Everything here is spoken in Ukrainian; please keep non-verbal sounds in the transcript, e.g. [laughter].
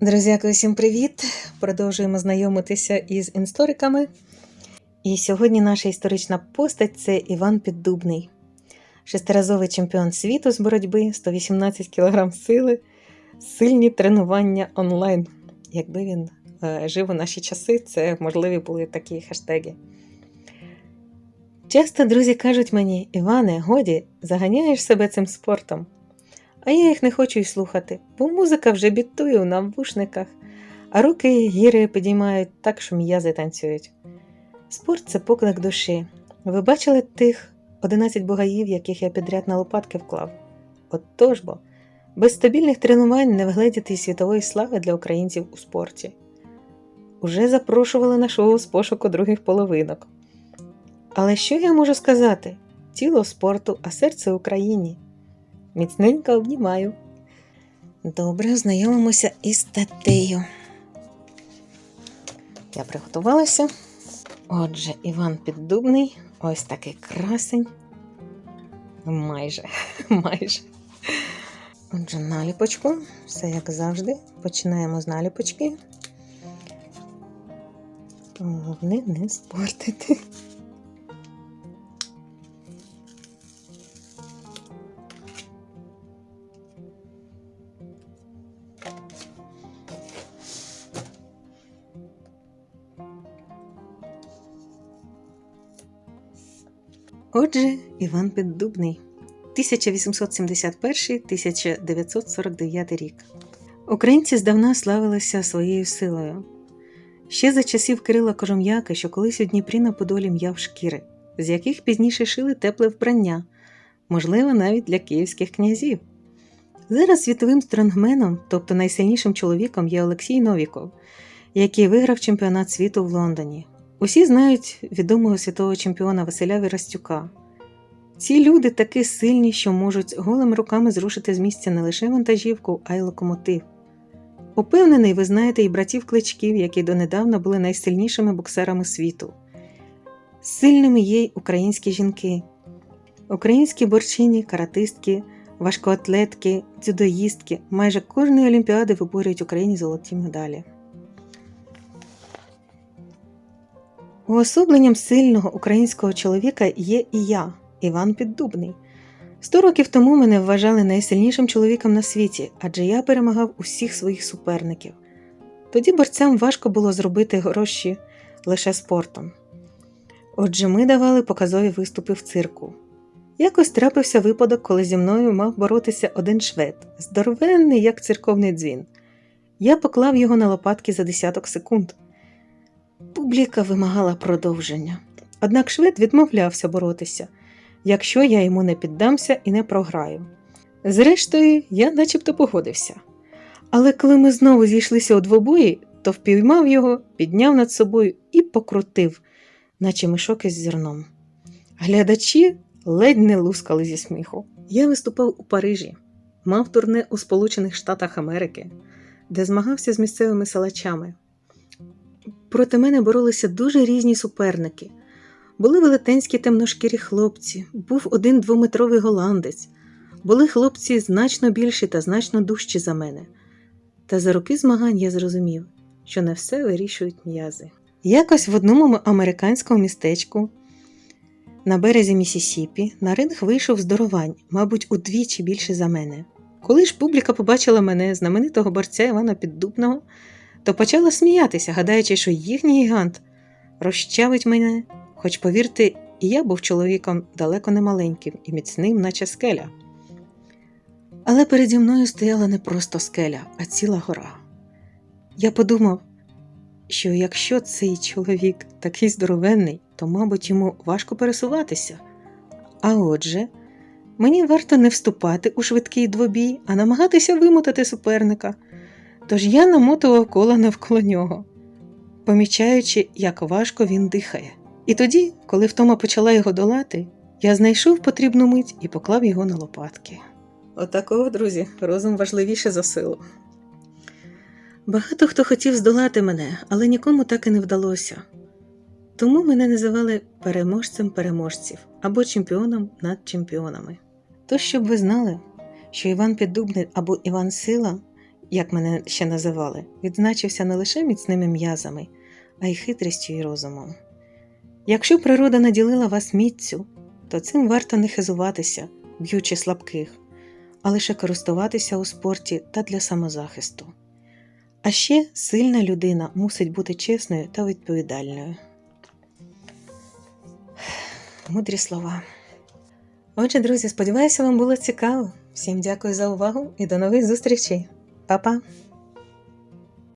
Друзяки, усім привіт! Продовжуємо знайомитися із істориками. І сьогодні наша історична постать це Іван Піддубний, шестиразовий чемпіон світу з боротьби, 118 кг сили, сильні тренування онлайн. Якби він е, жив у наші часи, це можливі були такі хештеги. Часто друзі кажуть мені, Іване, годі, заганяєш себе цим спортом. А я їх не хочу й слухати, бо музика вже бітує в навушниках, а руки гіри підіймають так, що м'язи танцюють. Спорт це поклик душі. Ви бачили тих 11 бугаїв, яких я підряд на лопатки вклав? От тож бо, без стабільних тренувань не вгледіти й світової слави для українців у спорті. Уже запрошували на шоу з пошуку других половинок. Але що я можу сказати? Тіло спорту, а серце Україні. Міцненько обнімаю. Добре, знайомимося із статтею. Я приготувалася. Отже, Іван Піддубний, ось такий красень. Майже, [laughs] майже. Отже, наліпочку. Все як завжди. Починаємо з наліпочки. Головне не спортити. Отже, Іван Піддубний, 1871-1949 рік. Українці здавна славилися своєю силою. Ще за часів Кирила Кожум'яка, що колись у Дніпрі на Подолі м'яв шкіри, з яких пізніше шили тепле вбрання, можливо, навіть для київських князів. Зараз світовим стронгменом, тобто найсильнішим чоловіком, є Олексій Новіков, який виграв чемпіонат світу в Лондоні. Усі знають відомого світового чемпіона Василя Вірастюка. Ці люди такі сильні, що можуть голими руками зрушити з місця не лише вантажівку, а й локомотив. Упевнений, ви знаєте і братів кличків, які донедавна були найсильнішими боксерами світу. Сильними є й українські жінки, українські борчині, каратистки, важкоатлетки, дзюдоїстки майже кожної олімпіади виборюють Україні золоті медалі. Уособленням сильного українського чоловіка є і я, Іван Піддубний. Сто років тому мене вважали найсильнішим чоловіком на світі, адже я перемагав усіх своїх суперників. Тоді борцям важко було зробити гроші лише спортом. Отже, ми давали показові виступи в цирку. Якось трапився випадок, коли зі мною мав боротися один швед, здоровенний, як церковний дзвін. Я поклав його на лопатки за десяток секунд. Публіка вимагала продовження. Однак швед відмовлявся боротися, якщо я йому не піддамся і не програю. Зрештою, я начебто погодився. Але коли ми знову зійшлися у двобої, то впіймав його, підняв над собою і покрутив, наче мішок із зерном. Глядачі ледь не лускали зі сміху. Я виступав у Парижі, мав турне у Сполучених Штатах Америки, де змагався з місцевими селачами. Проти мене боролися дуже різні суперники. Були велетенські темношкірі хлопці, був один двометровий голландець, були хлопці значно більші та значно дужчі за мене. Та за роки змагань я зрозумів, що не все вирішують м'язи. Якось в одному американському містечку на березі Місісіпі на ринг вийшов здоровань, мабуть, удвічі більше за мене. Коли ж публіка побачила мене, знаменитого борця Івана Піддубного, то почала сміятися, гадаючи, що їхній гігант розчавить мене, хоч, повірте, і я був чоловіком далеко не маленьким і міцним, наче скеля. Але переді мною стояла не просто скеля, а ціла гора. Я подумав, що якщо цей чоловік такий здоровенний, то, мабуть, йому важко пересуватися. А отже, мені варто не вступати у швидкий двобій, а намагатися вимотати суперника. Тож я намотував кола навколо нього, помічаючи, як важко він дихає. І тоді, коли втома почала його долати, я знайшов потрібну мить і поклав його на лопатки. Отакого, друзі, розум важливіше за силу. Багато хто хотів здолати мене, але нікому так і не вдалося. Тому мене називали переможцем переможців або чемпіоном над чемпіонами. То, щоб ви знали, що Іван Піддубний або Іван Сила як мене ще називали, відзначився не лише міцними м'язами, а й хитрістю і розумом. Якщо природа наділила вас міцю, то цим варто не хизуватися, б'ючи слабких, а лише користуватися у спорті та для самозахисту. А ще сильна людина мусить бути чесною та відповідальною. Мудрі слова. Отже, друзі, сподіваюся, вам було цікаво. Всім дякую за увагу і до нових зустрічей. 宝宝